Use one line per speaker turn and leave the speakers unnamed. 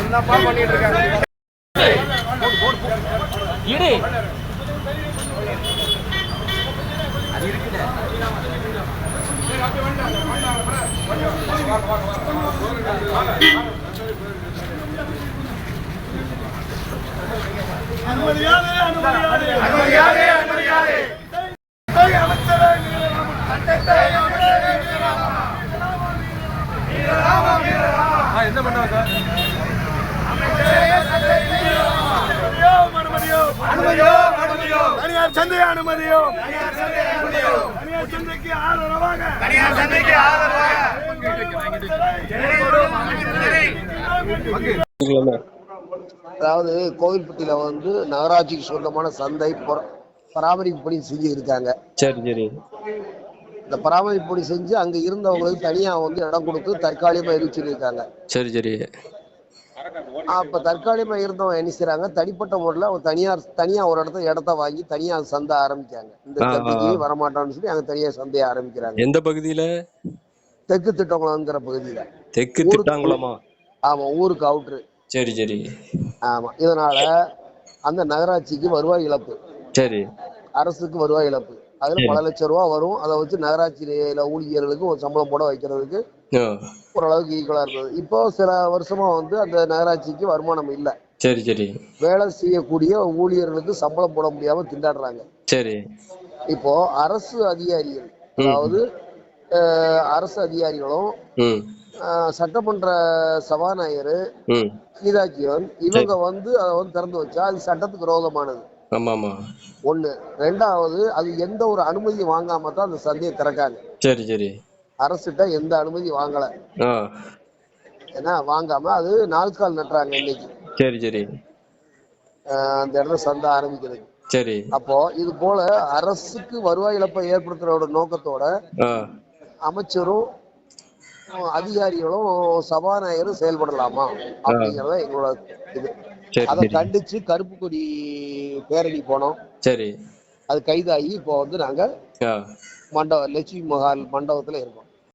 என்னப்பா பண்ணிட்டு இருக்காங்க என்ன பண்ணாங்க அனுமதியோ? அனுமதியோ
தனியார் சந்தை அனுமதியோ தனியார் சந்தைக்கு ஆதரவாக
தனியார் சந்தைக்கு ஆதரவாக
அதாவது கோவில்பட்டியில வந்து நகராட்சிக்கு சொந்தமான சந்தை பர- பராமரிப்பு பணி செஞ்சு இருக்காங்க
சரி சரி.
இந்த பராமரிப்பு பணி செஞ்சு அங்க இருந்தவங்களுக்கு தனியா வந்து இடம் கொடுத்து தற்காலிகமா இருக்காங்க
சரி சரி.
அப்ப தற்காலிகமா இருந்தவங்க என்ன செய்றாங்க? தனிப்பட்ட முறையில் அவங்க தனியார் தனியா ஒரு இடத்த இடத்த வாங்கி தனியா சந்தை ஆரம்பிக்காங்க இந்த
ஆ.
வரமாட்டோம்னு சொல்லி அங்க தனியா சந்தையை ஆரம்பிக்கிறாங்க.
எந்த பகுதியில?
தெற்கு திட்டங்குளம்ங்கிற பகுதியில.
தெற்கு திட்டாங்குளமா?
ஆமா ஊருக்கு அவுட்ரு.
சரி சரி.
ஆமா. இதனால அந்த நகராட்சிக்கு வருவாய் இழப்பு.
சரி.
அரசுக்கு வருவாய் இழப்பு. அதுல. பல லட்சம் ரூபா வரும். அதை வச்சு நகராட்சியில ஊழியர்களுக்கு ஒரு சம்பளம் போட வைக்கிறதுக்கு ஓரளவுக்கு ஈக்குவலா இருந்தது. இப்போ சில வருஷமா வந்து அந்த நகராட்சிக்கு வருமானம் இல்லை.
சரி சரி.
வேலை செய்யக்கூடிய ஊழியர்களுக்கு சம்பளம் போட முடியாம திண்டாடுறாங்க.
சரி.
இப்போ அரசு அதிகாரிகள். அதாவது அரசு அதிகாரிகளும் சட்டமன்ற சபாநாயகர் கீதாஜீவன் இவங்க வந்து அதை வந்து திறந்து வச்சா அது சட்டத்துக்கு விரோதமானது. ஒண்ணு. ரெண்டாவது அது எந்த ஒரு அனுமதி வாங்காம தான் அந்த சந்தையை திறக்காங்க.
சரி சரி.
அரசுகிட்ட எந்த அனுமதி வாங்கல. ஏன்னா வாங்காம அது நாட்கால் நட்டுறாங்க இன்னைக்கு.
சரி சரி.
அந்த இடத்துல சந்தை ஆரம்பிக்கிறது.
சரி.
அப்போ இது போல அரசுக்கு வருவாய் இழப்பை ஏற்படுத்துறோட நோக்கத்தோட அமைச்சரும் அதிகாரிகளும் சபாநாயகரும் செயல்படலாமா அப்படிங்கறத எங்களோட இது. அதை கண்டிச்சு கருப்பு கொடி பேரணி போனோம்.
சரி.
அது கைதாகி இப்போ வந்து நாங்க மண்டபம் லட்சுமி மஹால் மண்டபத்துல இருக்கோம்.